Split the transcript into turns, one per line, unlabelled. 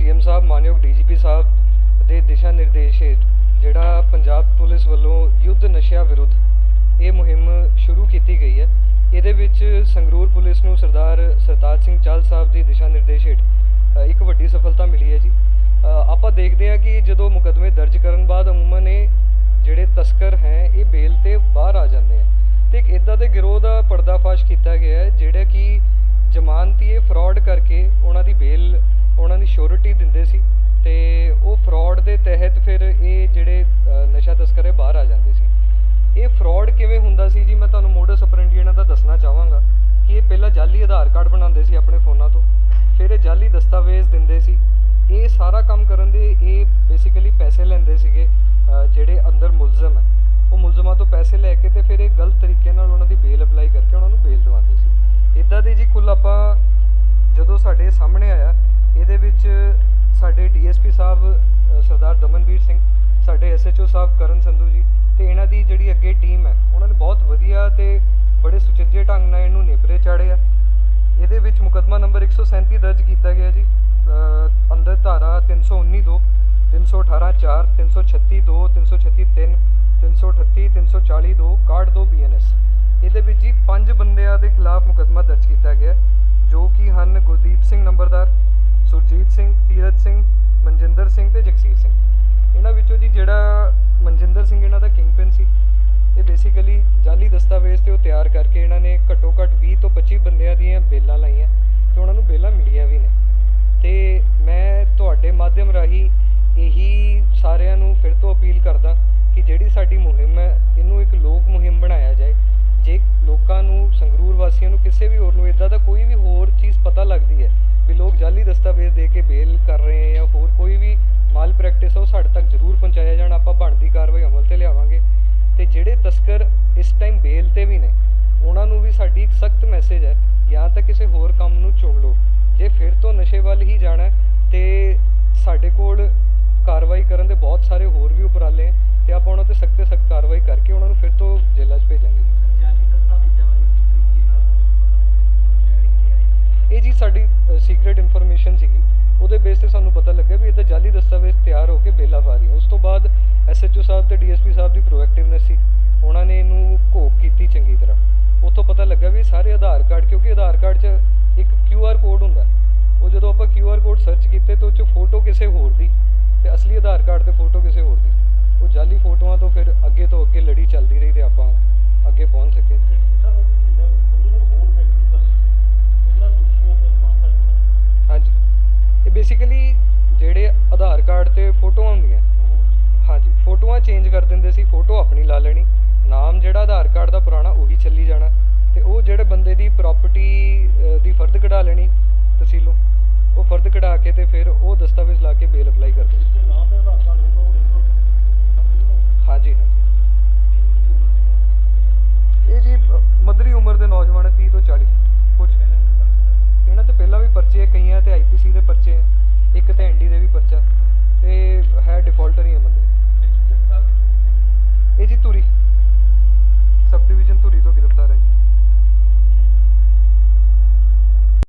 CM ਸਾਹਿਬ, ਮਾਨਯੋਗ DGP ਸਾਹਿਬ ਦੇ ਦਿਸ਼ਾ ਨਿਰਦੇਸ਼ ਹੇਠ ਜਿਹੜਾ ਪੰਜਾਬ ਪੁਲਿਸ ਵੱਲੋਂ ਯੁੱਧ ਨਸ਼ਿਆਂ ਵਿਰੁੱਧ ਇਹ ਮੁਹਿੰਮ ਸ਼ੁਰੂ ਕੀਤੀ ਗਈ ਹੈ, ਇਹਦੇ ਵਿੱਚ ਸੰਗਰੂਰ ਪੁਲਿਸ ਨੂੰ ਸਰਦਾਰ ਸਰਤਾਜ ਸਿੰਘ ਚਾਲ ਸਾਹਿਬ ਦੀ ਦਿਸ਼ਾ ਨਿਰਦੇਸ਼ ਹੇਠ ਇੱਕ ਵੱਡੀ ਸਫਲਤਾ ਮਿਲੀ ਹੈ ਜੀ। ਆਪਾਂ ਦੇਖਦੇ ਹਾਂ ਕਿ ਜਦੋਂ ਮੁਕੱਦਮੇ ਦਰਜ ਕਰਨ ਬਾਅਦ ਅਮੂਮਨ ਇਹ ਜਿਹੜੇ ਤਸਕਰ ਹੈ, ਇਹ ਬੇਲ ਤੇ ਬਾਹਰ ਆ ਜਾਂਦੇ ਆ। ਤੇ ਇੱਕ ਇਦਾਂ ਦੇ ਗਿਰੋਹ ਦਾ ਪਰਦਾਫਾਸ਼ ਕੀਤਾ ਗਿਆ ਹੈ, ਜਿਹੜਾ ਕਿ ਜ਼ਮਾਨਤੀ ਇਹ ਫਰਾਡ ਕਰਕੇ ਉਹਨਾਂ ਦੀ ਬੇਲ ਦੀ ਸ਼ੋਰਿਟੀ ਦਿੰਦੇ ਸੀ ਤੇ ਉਹ ਫਰਾਡ ਦੇ ਤਹਿਤ ਫਿਰ ਇਹ ਜਿਹੜੇ ਨਸ਼ਾ ਤਸਕਰ ਹੈ, ਬਾਹਰ ਆ ਜਾਂਦੇ ਸੀ। ਇਹ ਫਰਾਡ ਕਿਵੇਂ ਹੁੰਦਾ ਸੀ ਜੀ? ਮੈਂ ਤੁਹਾਨੂੰ ਮੋਡਸ ਆਪਰੈਂਡੀ ਇਹਨਾਂ ਦਾ ਦੱਸਣਾ ਚਾਹਾਂਗਾ ਕਿ ਇਹ ਪਹਿਲਾਂ ਜਾਲੀ ਆਧਾਰ ਕਾਰਡ ਬਣਾਉਂਦੇ ਸੀ ਆਪਣੇ ਫੋਨਾਂ ਤੋਂ, ਫਿਰ ਇਹ ਜਾਲੀ ਦਸਤਾਵੇਜ਼ ਦਿੰਦੇ ਸੀ। ਇਹ ਸਾਰਾ ਕੰਮ ਕਰਨ ਦੇ, ਇਹ ਬੇਸਿਕਲੀ ਪੈਸੇ ਲੈਂਦੇ ਸੀਗੇ ਜਿਹੜੇ ਅੰਦਰ ਮੁਲਜ਼ਮ ਹੈ। ਉਹ ਮੁਲਜ਼ਮਾਂ ਤੋਂ ਪੈਸੇ ਲੈ ਕੇ ਤੇ ਫਿਰ ਇਹ ਗਲਤ ਤਰੀਕੇ ਨਾਲ ਉਹਨਾਂ ਦੀ ਬੇਲ ਅਪਲਾਈ ਕਰਕੇ ਉਹਨਾਂ ਨੂੰ ਬੇਲ ਦਿਵਾਉਂਦੇ ਸੀ। ਇਦਾਂ ਦੇ ਜੀ ਕੁੱਲ ਆਪਾਂ ਜਦੋਂ ਸਾਡੇ ਸਾਹਮਣੇ ਆਇਆ ਇਹਦੇ ਵਿੱਚ ਸਾਡੇ ਡੀਐਸਪੀ ਸਾਹਿਬ ਸਰਦਾਰ ਦਮਨਵੀਰ ਸਿੰਘ, ਸਾਡੇ ਐਸਐਚਓ ਸਾਹਿਬ ਕਰਨ ਸੰਧੂ ਜੀ ਤੇ ਇਹਨਾਂ ਦੀ ਜਿਹੜੀ ਅੱਗੇ ਟੀਮ ਹੈ, ਉਹਨਾਂ ਨੇ ਬਹੁਤ ਵਧੀਆ ਤੇ ਬੜੇ ਸੁਚੱਜੇ ਢੰਗ ਨਾਲ ਇਹਨੂੰ ਨੇਪਰੇ ਚਾੜਿਆ ਇਹਦੇ ਵਿੱਚ ਮੁਕੱਦਮਾ ਨੰਬਰ 137 ਦਰਜ ਕੀਤਾ ਗਿਆ ਜੀ ਅੰਦਰ ਧਾਰਾ 319 2 318 4 336 2 336 3 338 340 2 61 2 ਬੀਐਨਐਸ। ਇਹਦੇ ਵਿੱਚ ਜੀ ਪੰਜ ਬੰਦਿਆਂ ਦੇ ਖਿਲਾਫ ਮੁਕੱਦਮਾ ਦਰਜ ਕੀਤਾ ਗਿਆ, ਜੋ ਕਿ ਹਨ ਗੁਰਦੀਪ ਸਿੰਘ ਨੰਬਰਦਾਰ ਸੁਰਜੀਤ ਸਿੰਘ ਤੀਰਤ ਸਿੰਘ, ਮਨਜਿੰਦਰ ਸਿੰਘ ਤੇ ਜਗਸੀਰ ਸਿੰਘ। ਇਹਨਾਂ ਵਿੱਚੋਂ ਜੀ ਜਿਹੜਾ ਮਨਜਿੰਦਰ ਸਿੰਘ ਇਹਨਾਂ ਦਾ ਕਿੰਗਪਿਨ ਸੀ, ਇਹ ਬੇਸਿਕਲੀ ਜਾਲੀ ਦਸਤਾਵੇਜ਼ ਤੇ ਉਹ ਤਿਆਰ ਕਰਕੇ ਇਹਨਾਂ ਨੇ ਘੱਟੋ ਘੱਟ 20 ਤੋਂ 25 ਬੰਦਿਆਂ ਦੀਆਂ ਬੇਲਾਂ ਲਾਈਆਂ ਤੇ ਉਹਨਾਂ ਨੂੰ ਬੇਲਾਂ ਮਿਲੀਆਂ ਵੀ ਨੇ। ਕੇ ਬੇਲ ਕਰ ਰਹੇ ਹੈ ਜਾਂ ਹੋਰ ਕੋਈ ਵੀ ਮਾਲ ਪ੍ਰੈਕਟਿਸ ਹੈ ਉਹ ਸਾਡੇ ਤੱਕ ਜ਼ਰੂਰ ਪਹੁੰਚਾਇਆ ਜਾਣ ਆਪਾਂ ਬਣਦੀ ਕਾਰਵਾਈ ਅਮਲ ਤੇ ਲਿਆਵਾਂਗੇ। ਤੇ ਜਿਹੜੇ ਤਸਕਰ ਇਸ ਟਾਈਮ ਬੇਲ ਤੇ ਵੀ ਨੇ ਉਹਨਾਂ ਨੂੰ ਵੀ ਸਾਡੀ ਇੱਕ ਸਖਤ ਮੈਸੇਜ ਹੈ ਜਾਂ ਤਾਂ ਕਿਸੇ ਹੋਰ ਕੰਮ ਨੂੰ ਚੁਣ ਲਓ। ਜੇ ਫਿਰ ਤੋਂ ਨਸ਼ੇ ਵੱਲ ਹੀ ਜਾਣਾ ਤੇ ਸਾਡੇ ਕੋਲ ਕਾਰਵਾਈ ਕਰਨ ਦੇ ਬਹੁਤ ਸਾਰੇ ਹੋਰ ਵੀ ਉਪਰਾਲੇ ਹੈ ਤੇ ਆਪਾਂ ਉਹਨਾਂ ਤੇ ਸਖਤ ਤੇ ਸਖਤ ਕਾਰਵਾਈ ਕਰਕੇ ਉਹਨਾਂ ਨੂੰ ਫਿਰ ਤੋਂ ਜੇਲ੍ਹਾਂ 'ਚ ਭੇਜਾਂਗੇ ਇਹ ਜੀ ਸਾਡੀ ਸੀਕ੍ਰੀਟ ਇਨਫੋਰਮੇਸ਼ਨ ਸੀਗੀ। ਉਹਦੇ ਬੇਸ ਤੇ ਸਾਨੂੰ ਪਤਾ ਲੱਗਿਆ ਵੀ ਇਹਦਾ ਜਾਲੀ ਦਸਤਾਵੇਜ਼ ਤਿਆਰ ਹੋ ਕੇ ਬੇਲਾ ਫਾਰੀ ਉਸ ਤੋਂ ਬਾਅਦ ਐਸਐਚਓ ਸਾਹਿਬ ਤੇ ਡੀਐਸਪੀ ਸਾਹਿਬ ਦੀ ਪ੍ਰੋਐਕਟਿਵਨੈਸ ਸੀ। ਉਹਨਾਂ ਨੇ ਇਹਨੂੰ ਘੋਖ ਕੀਤੀ ਚੰਗੀ ਤਰ੍ਹਾਂ। ਉੱਥੋਂ ਪਤਾ ਲੱਗਾ ਵੀ ਸਾਰੇ ਆਧਾਰ ਕਾਰਡ, ਕਿਉਂਕਿ ਆਧਾਰ ਕਾਰਡ 'ਚ ਇੱਕ ਕਿਊਆਰ ਕੋਡ ਹੁੰਦਾ। ਉਹ ਜਦੋਂ ਆਪਾਂ ਕਿਊਆਰ ਕੋਡ ਸਰਚ ਕੀਤੇ ਤਾਂ ਉਹ 'ਚ ਫੋਟੋ ਕਿਸੇ ਹੋਰ ਦੀ ਤੇ ਅਸਲੀ ਆਧਾਰ ਕਾਰਡ ਤੇ ਫੋਟੋ ਕਿਸੇ ਹੋਰ ਦੀ। ਉਹ ਜਾਲੀ ਫੋਟੋਆਂ ਤੋਂ ਫਿਰ ਅੱਗੇ ਤੋਂ ਅੱਗੇ ਲੜੀ ਚੱਲਦੀ ਰਹੀ ਤੇ ਆਪਾਂ ਅੱਗੇ ਪਹੁੰਚ ਸਕੇ ਹਾਂਜੀ ਇਹ ਬੇਸਿਕਲੀ ਜਿਹੜੇ ਆਧਾਰ ਕਾਰਡ ਤੇ ਫੋਟੋਆਂ ਹੁੰਦੀਆਂ। ਹਾਂਜੀ ਫੋਟੋਆਂ ਚੇਂਜ ਕਰ ਦਿੰਦੇ ਸੀ ਫੋਟੋ ਆਪਣੀ ਲਾ ਲੈਣੀ। ਨਾਮ ਜਿਹੜਾ ਆਧਾਰ ਕਾਰਡ ਦਾ ਪੁਰਾਣਾ ਉਹੀ ਚੱਲੀ ਜਾਣਾ। ਤੇ ਉਹ ਜਿਹੜੇ ਬੰਦੇ ਦੀ ਪ੍ਰਾਪਰਟੀ ਦੀ ਫਰਦ ਕਢਾ ਲੈਣੀ ਤਹਿਸੀਲੋਂ ਉਹ ਫਰਦ ਕਢਾ ਕੇ ਤੇ ਫਿਰ ਉਹ ਦਸਤਾਵੇਜ਼ ਲਾ ਕੇ ਬੇਲ ਅਪਲਾਈ ਕਰਦੇ ਸੀ ਹਾਂਜੀ ਹਾਂਜੀ। ਇਹ ਜੀ ਅ, ਮੱਧਰੀ ਉਮਰ ਦੇ ਨੌਜਵਾਨ ਹੈ 30 ਤੋਂ 40 ਕੁਝ ਇਹਨਾਂ ਤੇ ਪਹਿਲਾਂ ਵੀ ਪਰਚੇ ਕਈਆਂ ਤੇ ਆਈਪੀਸੀ ਦੇ ਪਰਚੇ